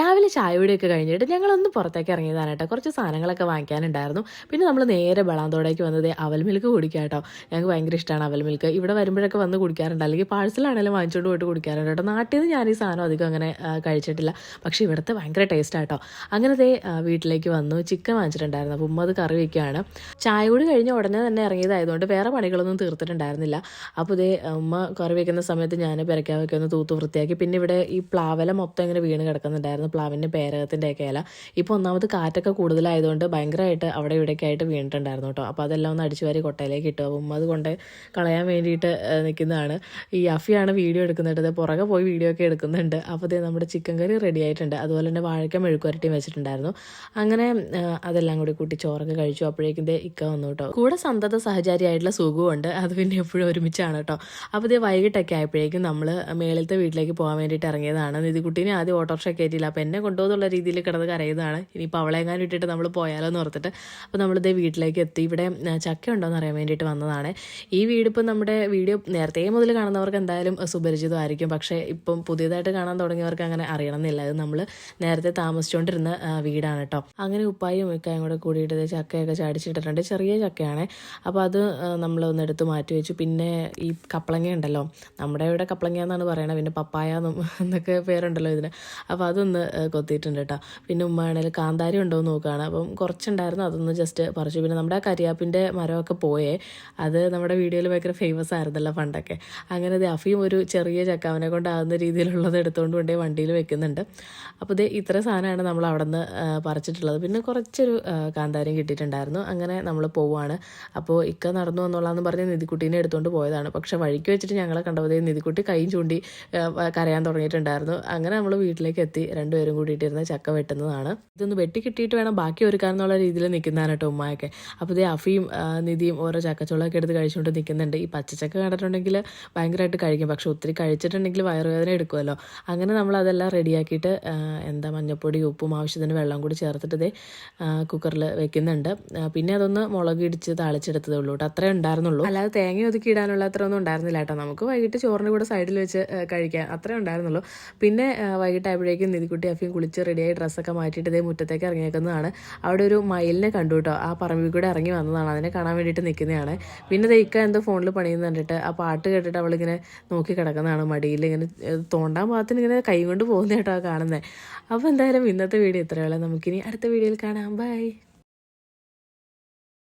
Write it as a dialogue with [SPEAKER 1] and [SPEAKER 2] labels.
[SPEAKER 1] Instagram. രാവിലെ ചായയുടെയൊക്കെ കഴിഞ്ഞിട്ട് ഞങ്ങളൊന്ന് പുറത്തേക്ക് ഇറങ്ങിയതാണ് കേട്ടോ. കുറച്ച് സാധനങ്ങളൊക്കെ വാങ്ങിക്കാനുണ്ടായിരുന്നു. പിന്നെ നമ്മൾ നേരെ ബളാന്തോടേക്ക് വന്നത് അവൽ മിൽക്ക് കുടിക്കാം കേട്ടോ. ഞങ്ങൾക്ക് ഭയങ്കര ഇഷ്ടമാണ് അവൽ മിൽക്ക് ഇവിടെ വരുമ്പോഴൊക്കെ വന്ന് കുടിക്കാറുണ്ട്. അല്ലെങ്കിൽ പാഴ്സലാണെങ്കിലും വാങ്ങിച്ചുകൊണ്ട് പോയിട്ട് കുടിക്കാറുണ്ട് കേട്ടോ. നാട്ടിൽ നിന്ന് ഞാൻ ഈ സാധനം അധികം അങ്ങനെ കഴിച്ചിട്ടില്ല. പക്ഷേ ഇവിടുത്തെ ഭയങ്കര ടേസ്റ്റ് ആട്ടോ അങ്ങനെ ദേ വീട്ടിലേക്ക് വന്നു. ചിക്കൻ വാങ്ങിച്ചിട്ടുണ്ടായിരുന്നു. അപ്പം ഉമ്മ അത് കറി വയ്ക്കുകയാണ് ചായ കൂടി കഴിഞ്ഞ ഉടനെ തന്നെ ഇറങ്ങിയതായതുകൊണ്ട് വേറെ പണികളൊന്നും തീർത്തിട്ടുണ്ടായിരുന്നില്ല. അപ്പോൾ ഇതേ ഉമ്മ കറി വയ്ക്കുന്ന സമയത്ത് ഞാൻ പെരക്കാവൊക്കെ ഒന്ന് തൂത്ത് വൃത്തിയാക്കി. പിന്നെ ഇവിടെ ഈ പ്ലാവല മൊത്തം ഇങ്ങനെ വീണ് കിടക്കുന്നുണ്ടായിരുന്നു. പ്ലാവിന്റെ പേരകത്തിന്റെയൊക്കെ ഇല. ഇപ്പോൾ ഒന്നാമത് കാറ്റൊക്കെ കൂടുതലായതുകൊണ്ട് ഭയങ്കരമായിട്ട് അവിടെ ഇവിടെയൊക്കെ ആയിട്ട് വീണിട്ടുണ്ടായിരുന്നു കേട്ടോ. അപ്പോൾ അതെല്ലാം ഒന്ന് അടിച്ചു വാരി കൊട്ടയിലേക്ക് ഇട്ടു. അപ്പോൾ ഉമ്മ കളയാൻ വേണ്ടിയിട്ട് നിൽക്കുന്നതാണ് ഈ അഫിയാണ് വീഡിയോ എടുക്കുന്നത്. ഇത് പുറകെ പോയി വീഡിയോ ഒക്കെ എടുക്കുന്നുണ്ട്. അപ്പോൾ ഇതേ നമ്മുടെ ചിക്കൻ കറി റെഡി ആയിട്ടുണ്ട്. അതുപോലെ തന്നെ വാഴയ്ക്ക മെഴുക്കുരട്ടിയും വെച്ചിട്ടുണ്ടായിരുന്നു. അങ്ങനെ അതെല്ലാം കൂടി കൂട്ടി ചോറൊക്കെ കഴിച്ചു. അപ്പോഴേക്കും ദേ ഇക്ക വന്നു കേട്ടോ. കൂടെ സന്തത സഹചാരിയായിട്ടുള്ള സുഖമുണ്ട് അത് പിന്നെ എപ്പോഴും ഒരുമിച്ചാണ് കേട്ടോ. അപ്പോൾ ഇതേ വൈകിട്ടൊക്കെ ആയപ്പോഴേക്കും നമ്മൾ മേളിലത്തെ വീട്ടിലേക്ക് പോകാൻ വേണ്ടിയിട്ട് ഇറങ്ങിയതാണ്. നിധികുട്ടീനെ ആദ്യം ഓട്ടോറിക്ഷ കയറ്റിയില്ല. അപ്പോൾ എന്നെ കൊണ്ടുപോകുന്നുള്ള രീതിയിൽ കിടന്ന് കരയുന്നതാണ്. ഇനിയിപ്പോൾ അവളെങ്ങാനും ഇട്ടിട്ട് നമ്മൾ പോയാലോ എന്ന് ഓർത്തിട്ട് അപ്പോൾ നമ്മളിതേ വീട്ടിലേക്ക് എത്തി. ഇവിടെ ചക്ക ഉണ്ടോ എന്ന് അറിയാൻ വേണ്ടിയിട്ട് വന്നതാണ്. ഈ വീട് ഇപ്പം നമ്മുടെ വീഡിയോ നേരത്തെ മുതൽ കാണുന്നവർക്ക് എന്തായാലും സുപരിചിതമായിരിക്കും പക്ഷേ ഇപ്പം പുതിയതായിട്ട് കാണാൻ തുടങ്ങിയവർക്ക് അങ്ങനെ അറിയണമെന്നില്ല. അത് നമ്മൾ നേരത്തെ താമസിച്ചുകൊണ്ടിരുന്ന വീടാണ് കേട്ടോ അങ്ങനെ ഉപ്പായും ഉക്കായും കൂടെ കൂടിയിട്ട് ചക്കയൊക്കെ ചാടിച്ചിട്ടിട്ടുണ്ട്. ചെറിയ ചക്കയാണ്. അപ്പോൾ അത് നമ്മൾ ഒന്ന് എടുത്ത് മാറ്റി വെച്ചു. പിന്നെ ഈ കപ്പളങ്ങ ഉണ്ടല്ലോ. നമ്മുടെ ഇവിടെ കപ്പളങ്ങ എന്നാണ് പറയണത്. പിന്നെ പപ്പായ എന്നും എന്നൊക്കെ പേരുണ്ടല്ലോ ഇതിന്. അപ്പോൾ അതൊന്ന് കൊത്തിയിട്ടുണ്ട് കേട്ടോ. പിന്നെ ഉമ്മയാണെങ്കിൽ കാന്താരി ഉണ്ടോ എന്ന് നോക്കുകയാണ് അപ്പം കുറച്ചുണ്ടായിരുന്നു അതൊന്ന് ജസ്റ്റ് പറിച്ചു. പിന്നെ നമ്മുടെ കരിയാപ്പിന്റെ മരമൊക്കെ പോയേ അത് നമ്മുടെ വീഡിയോയിൽ ഭയങ്കര ഫേമസ് ആയിരുന്നല്ലോ പണ്ടൊക്കെ. അങ്ങനെ അഫിയും ഒരു ചെറിയ ചക്കാവിനെ കൊണ്ടാകുന്ന രീതിയിലുള്ളത് എടുത്തുകൊണ്ട് കൊണ്ടേ വണ്ടിയിൽ വെക്കുന്നുണ്ട്. അപ്പോൾ ഇത് ഇത്ര സാധനമാണ് നമ്മൾ അവിടെ നിന്ന് പറിച്ചിട്ടുള്ളത്. പിന്നെ കുറച്ചൊരു കാന്താരി കിട്ടിയിട്ടുണ്ടായിരുന്നു. അങ്ങനെ നമ്മൾ പോവുകയാണ് അപ്പോൾ ഇക്ക നടന്നു എന്നുള്ളതെന്ന് പറഞ്ഞ് നിധിക്കുട്ടീനെ എടുത്തുകൊണ്ട് പോയതാണ്. പക്ഷെ വഴിക്ക് വെച്ചിട്ട് ഞങ്ങളെ കണ്ടപ്പോൾ നിധിക്കുട്ടി കൈ ചൂണ്ടി കരയാൻ തുടങ്ങിയിട്ടുണ്ടായിരുന്നു. അങ്ങനെ നമ്മൾ വീട്ടിലേക്ക് എത്തി. രണ്ടുപേരും കൂടിയിട്ടിരുന്ന് ചക്ക വെട്ടുന്നതാണ്. ഇതൊന്ന് വെട്ടി കിട്ടിയിട്ട് വേണം ബാക്കി ഒരുക്കാൻ എന്നുള്ള രീതിയിൽ നിൽക്കുന്നതാണ് കേട്ടോ ഉമ്മയൊക്കെ. അപ്പോൾ ഇതേ അഫിയും നിധിയും ഓരോ ചക്കച്ചോളൊക്കെ എടുത്ത് കഴിച്ചുകൊണ്ട് നിൽക്കുന്നുണ്ട്. ഈ പച്ചച്ചക്ക കണ്ടിട്ടുണ്ടെങ്കിൽ ഭയങ്കരമായിട്ട് കഴിക്കും. പക്ഷെ ഒത്തിരി കഴിച്ചിട്ടുണ്ടെങ്കിൽ വയറുവേദന എടുക്കുമല്ലോ. അങ്ങനെ നമ്മൾ അതെല്ലാം റെഡിയാക്കിയിട്ട് എന്താ മഞ്ഞപ്പൊടി ഉപ്പും ആവശ്യത്തിന് വെള്ളം കൂടി ചേർത്തിട്ട് ഇതേ കുക്കറിൽ വെക്കുന്നുണ്ട്. പിന്നെ അതൊന്ന് മുളക് ഇടിച്ച് തളിച്ചെടുത്തതേ ഉള്ളൂ കേട്ടോ. അത്രേ ഉണ്ടായിരുന്നുള്ളൂ. അല്ലാതെ തേങ്ങ ഒതുക്കി ഇടാനുള്ള അത്ര ഒന്നും ഉണ്ടായിരുന്നില്ല കേട്ടോ. നമുക്ക് വൈകിട്ട് ചോറിന്റെ കൂടെ സൈഡിൽ വെച്ച് കഴിക്കാം. അത്രേ ഉണ്ടായിരുന്നുള്ളൂ. പിന്നെ വൈകിട്ടായപ്പോഴേക്കും നിധിക്കുട്ടി അഫിയും കുളിച്ച് റെഡിയായി ഡ്രസ്സൊക്കെ മാറ്റിയിട്ട് ഇതേ മുറ്റത്തേക്ക് ഇറങ്ങിയേക്കുന്നതാണ്. അവിടെ ഒരു മയിലിനെ കണ്ടു കേട്ടോ ആ പറമ്പിൽ കൂടെ ഇറങ്ങി വന്നതാണ്. അതിനെ കാണാൻ വേണ്ടിയിട്ട് നിൽക്കുന്നതാണ് പിന്നെ ദയിക്ക എന്തോ ഫോണിൽ പണിയെന്ന് കണ്ടിട്ട് ആ പാട്ട് കേട്ടിട്ട് അവളിങ്ങനെ നോക്കി കിടക്കുന്നതാണ്. മടിയിൽ ഇങ്ങനെ തോണ്ടാൻ പാകത്തിന് ഇങ്ങനെ കൈ കൊണ്ട് പോകുന്ന കേട്ടോ കാണുന്നത് അപ്പോൾ എന്തായാലും ഇന്നത്തെ വീഡിയോ ഇത്രയുള്ള നമുക്കിനി അടുത്ത വീഡിയോയിൽ കാണാം. ബൈ